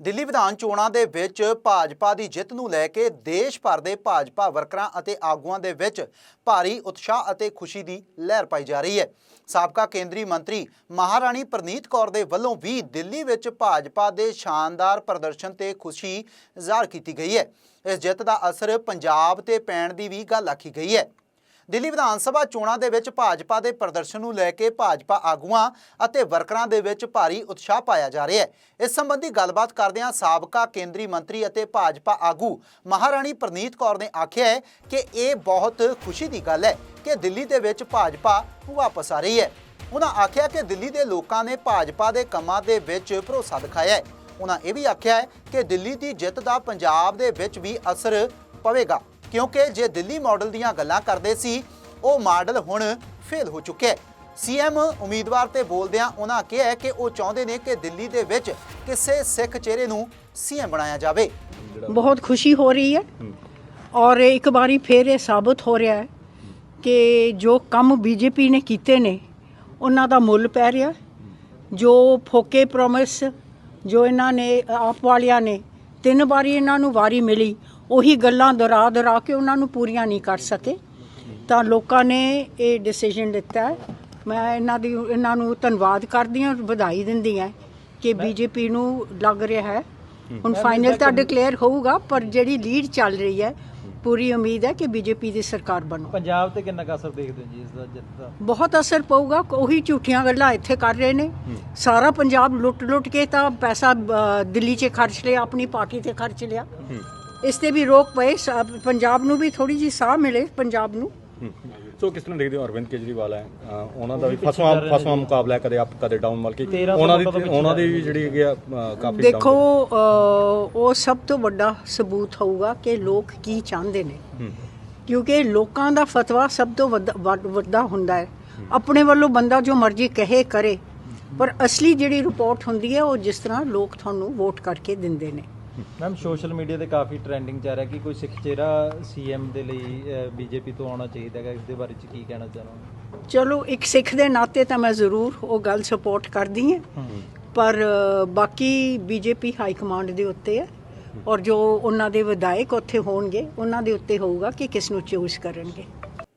ਦਿੱਲੀ ਵਿਧਾਨ ਚੋਣਾਂ ਦੇ ਵਿੱਚ ਭਾਜਪਾ ਦੀ ਜਿੱਤ ਨੂੰ ਲੈ ਕੇ ਦੇਸ਼ ਭਰ ਦੇ ਭਾਜਪਾ ਵਰਕਰਾਂ ਅਤੇ ਆਗੂਆਂ ਦੇ ਵਿੱਚ ਭਾਰੀ ਉਤਸ਼ਾਹ ਅਤੇ ਖੁਸ਼ੀ ਦੀ ਲਹਿਰ ਪਾਈ ਜਾ ਰਹੀ ਹੈ। ਸਾਬਕਾ ਕੇਂਦਰੀ ਮੰਤਰੀ ਮਹਾਰਾਣੀ ਪ੍ਰਨੀਤ ਕੌਰ ਦੇ ਵੱਲੋਂ ਵੀ ਦਿੱਲੀ ਵਿੱਚ ਭਾਜਪਾ ਦੇ ਸ਼ਾਨਦਾਰ ਪ੍ਰਦਰਸ਼ਨ ਤੇ ਖੁਸ਼ੀ ਜ਼ਾਹਰ ਕੀਤੀ ਗਈ ਹੈ। ਇਸ ਜਿੱਤ ਦਾ ਅਸਰ ਪੰਜਾਬ ਤੇ ਪੈਣ ਦੀ ਵੀ ਗੱਲ ਆਖੀ ਗਈ ਹੈ। ਦਿੱਲੀ ਵਿਧਾਨ ਸਭਾ ਚੋਣਾਂ ਦੇ ਵਿੱਚ ਭਾਜਪਾ ਦੇ ਪ੍ਰਦਰਸ਼ਨ ਨੂੰ ਲੈ ਕੇ ਭਾਜਪਾ ਆਗੂਆਂ ਅਤੇ ਵਰਕਰਾਂ ਦੇ ਵਿੱਚ ਭਾਰੀ ਉਤਸ਼ਾਹ ਪਾਇਆ ਜਾ ਰਿਹਾ ਹੈ। ਇਸ ਸੰਬੰਧੀ ਗੱਲਬਾਤ ਕਰਦਿਆਂ ਸਾਬਕਾ ਕੇਂਦਰੀ ਮੰਤਰੀ ਅਤੇ ਭਾਜਪਾ ਆਗੂ ਮਹਾਰਾਣੀ ਪ੍ਰਨੀਤ ਕੌਰ ਨੇ ਆਖਿਆ ਹੈ ਕਿ ਇਹ ਬਹੁਤ ਖੁਸ਼ੀ ਦੀ ਗੱਲ ਹੈ ਕਿ ਦਿੱਲੀ ਦੇ ਵਿੱਚ ਭਾਜਪਾ ਵਾਪਸ ਆ ਰਹੀ ਹੈ। ਉਹਨਾਂ ਆਖਿਆ ਕਿ ਦਿੱਲੀ ਦੇ ਲੋਕਾਂ ਨੇ ਭਾਜਪਾ ਦੇ ਕੰਮਾਂ ਦੇ ਵਿੱਚ ਭਰੋਸਾ ਦਿਖਾਇਆ ਹੈ। ਉਹਨਾਂ ਇਹ ਵੀ ਆਖਿਆ ਹੈ ਕਿ ਦਿੱਲੀ ਦੀ ਜਿੱਤ ਦਾ ਪੰਜਾਬ ਦੇ ਵਿੱਚ ਵੀ ਅਸਰ ਪਵੇਗਾ। ਕਿਉਂਕਿ ਜੇ ਦਿੱਲੀ ਮਾਡਲ ਦੀਆਂ ਗੱਲਾਂ ਕਰਦੇ ਸੀ, ਉਹ ਮਾਡਲ ਹੁਣ ਫੇਲ ਹੋ ਚੁੱਕਿਆ ਹੈ। ਸੀਐਮ ਉਮੀਦਵਾਰ ਤੇ ਬੋਲਦਿਆਂ ਉਹਨਾਂ ਕਿਹਾ ਕਿ ਉਹ ਚਾਹੁੰਦੇ ਨੇ ਕਿ ਦਿੱਲੀ ਦੇ ਵਿੱਚ ਕਿਸੇ ਸਿੱਖ ਚਿਹਰੇ ਨੂੰ ਸੀਐਮ ਬਣਾਇਆ ਜਾਵੇ। ਬਹੁਤ ਖੁਸ਼ੀ ਹੋ ਰਹੀ ਹੈ ਔਰ ਇੱਕ ਵਾਰੀ ਫੇਰ ਇਹ ਸਾਬਤ ਹੋ ਰਿਹਾ ਹੈ ਕਿ ਜੋ ਕੰਮ ਬੀਜੇਪੀ ਨੇ ਕੀਤੇ ਨੇ, ਉਹਨਾਂ ਦਾ ਮੁੱਲ ਪੈ ਰਿਹਾ। ਜੋ ਫੋਕੇ ਪ੍ਰੋਮਿਸ, ਜੋ ਇਹਨਾਂ ਨੇ, ਆਪ ਵਾਲਿਆਂ ਨੇ ਤਿੰਨ ਵਾਰੀ ਇਹਨਾਂ ਨੂੰ ਵਾਰੀ ਮਿਲੀ ਉਹੀ ਗੱਲਾਂ ਦੁਹਰਾ ਦੁਹਰਾ ਕੇ ਉਹਨਾਂ ਨੂੰ ਪੂਰੀਆਂ ਨਹੀਂ ਕਰ ਸਕੇ। ਤਾਂ ਲੋਕਾਂ ਨੇ ਇਹ ਡਿਸੀਜਨ ਲਿੱਤਾ ਹੈ। ਮੈਂ ਇਹਨਾਂ ਦੀ ਇਹਨਾਂ ਨੂੰ ਧੰਨਵਾਦ ਕਰਦੀ ਹਾਂ ਵਧਾਈ ਦਿੰਦੀ ਹਾਂ ਕਿ ਬੀਜੇਪੀ ਨੂੰ ਲੱਗ ਰਿਹਾ ਹੈ। ਹੁਣ ਫਾਈਨਲ ਤਾਂ ਡਿਕਲੇਅਰ ਹੋਊਗਾ ਪਰ ਜਿਹੜੀ ਲੀਡ ਚੱਲ ਰਹੀ ਹੈ ਪੂਰੀ ਉਮੀਦ ਹੈ ਕਿ ਬੀਜੇਪੀ ਦੀ ਸਰਕਾਰ ਬਣੂ। ਪੰਜਾਬ ਤੇ ਕਿੰਨਾ ਅਸਰ ਦੇਖਦੇ ਹੋ ਜੀ ਇਸ ਦਾ ਜਿੱਤ ਦਾ? ਬਹੁਤ ਅਸਰ ਪਊਗਾ। ਉਹੀ ਝੂਠੀਆਂ ਗੱਲਾਂ ਇੱਥੇ ਕਰ ਰਹੇ ਨੇ। ਸਾਰਾ ਪੰਜਾਬ ਲੁੱਟ ਲੁੱਟ ਕੇ ਤਾਂ ਪੈਸਾ ਦਿੱਲੀ 'ਚ ਖਰਚ ਲਿਆ ਆਪਣੀ ਪਾਰਟੀ ਤੇ ਖਰਚ ਲਿਆ। ਇਸ ਤੇ ਵੀ ਰੋਕ ਪਏ ਸਾ- ਪੰਜਾਬ ਨੂੰ ਵੀ ਥੋੜੀ ਜੀ ਸਾਹ ਮਿਲੇ ਪੰਜਾਬ ਨੂੰ। ਸੋ ਕਿਸ ਤਰ੍ਹਾਂ ਦੇਖਦੇ ਹੋ ਅਰਵਿੰਦ ਕੇਜਰੀਵਾਲ ਹੈ? ਉਹਨਾਂ ਦਾ ਵੀ ਫਸਵਾ ਫਸਵਾ ਮੁਕਾਬਲਾ ਹੈ, ਕਦੇ ਅਪ ਕਦੇ ਡਾਊਨ ਮਤਲਬ ਕਿ 1300 ਉਹਨਾਂ ਦੀ ਉਹਨਾਂ ਦੀ ਵੀ ਜਿਹੜੀ ਹੈਗੀ ਆ ਕਾਫੀ ਦੇਖੋ ਅ, ਉਹ ਸਭ ਤੋਂ ਵੱਡਾ ਸਬੂਤ ਹੋਊਗਾ ਕਿ ਲੋਕ ਕੀ ਚਾਹੁੰਦੇ ਨੇ। ਕਿਉਂਕਿ ਲੋਕਾਂ ਦਾ ਫਤਵਾ ਸਭ ਤੋਂ ਵੱਡਾ- ਵੱਡ- ਵੱਡਾ ਹੁੰਦਾ ਹੈ। ਆਪਣੇ ਵੱਲੋਂ ਬੰਦਾ ਜੋ ਮਰਜ਼ੀ ਕਹੇ ਕਰੇ। ਪਰ ਅਸਲੀ ਜਿਹੜੀ ਰਿਪੋਰਟ ਹੁੰਦੀ ਹੈ ਉਹ ਜਿਸ ਤਰ੍ਹਾਂ ਲੋਕ ਤੁਹਾਨੂੰ ਵੋਟ ਕਰਕੇ ਦਿੰਦੇ ਨੇ। ਮੈਮ ਸੋਸ਼ਲ ਮੀਡੀਆ ਤੇ ਕਾਫੀ ਟ੍ਰੈਂਡਿੰਗ ਚੱਲ ਰਿਹਾ ਕਿ ਕੋਈ ਸਿੱਖ ਚਿਹਰਾ ਸੀਐਮ ਦੇ ਲਈ ਬੀਜੇਪੀ ਤੋਂ ਆਉਣਾ ਚਾਹੀਦਾ ਹੈ ਇਸ ਦੇ ਬਾਰੇ ਚ ਕੀ ਕਹਿਣਾ ਚਾਹਣਾ ਚਲੋ ਇੱਕ ਸਿੱਖ ਦੇ ਨਾਤੇ ਤਾਂ ਮੈਂ ਜ਼ਰੂਰ ਉਹ ਗੱਲ ਸਪੋਰਟ ਕਰਦੀ ਹਾਂ ਪਰ ਬਾਕੀ ਬੀਜੇਪੀ ਹਾਈ ਕਮਾਂਡ ਦੇ ਉੱਤੇ ਹੈ ਔਰ ਜੋ ਉਹਨਾਂ ਦੇ ਵਿਧਾਇਕ ਉੱਥੇ ਹੋਣਗੇ ਉਹਨਾਂ ਦੇ ਉੱਤੇ ਹੋਊਗਾ ਕਿ ਕਿਸ ਨੂੰ ਚੂਜ਼ ਕਰਨਗੇ।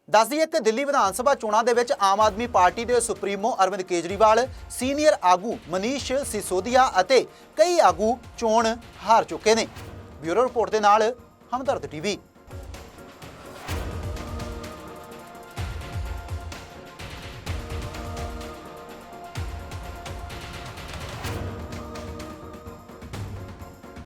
ਦੱਸ ਦਈਏ ਕਿ ਦਿੱਲੀ ਵਿਧਾਨ ਸਭਾ ਚੋਣਾਂ ਦੇ ਵਿੱਚ ਆਮ ਆਦਮੀ ਪਾਰਟੀ ਦੇ ਸੁਪਰੀਮੋ ਅਰਵਿੰਦ ਕੇਜਰੀਵਾਲ, ਸੀਨੀਅਰ ਆਗੂ ਮਨੀਸ਼ ਸਿਸੋਦੀਆ ਅਤੇ ਕਈ ਆਗੂ ਚੋਣ ਹਾਰ ਚੁੱਕੇ ਨੇ। ਬਿਊਰੋ ਰਿਪੋਰਟ ਦੇ ਨਾਲ ਹਮਦਰਦ ਟੀਵੀ।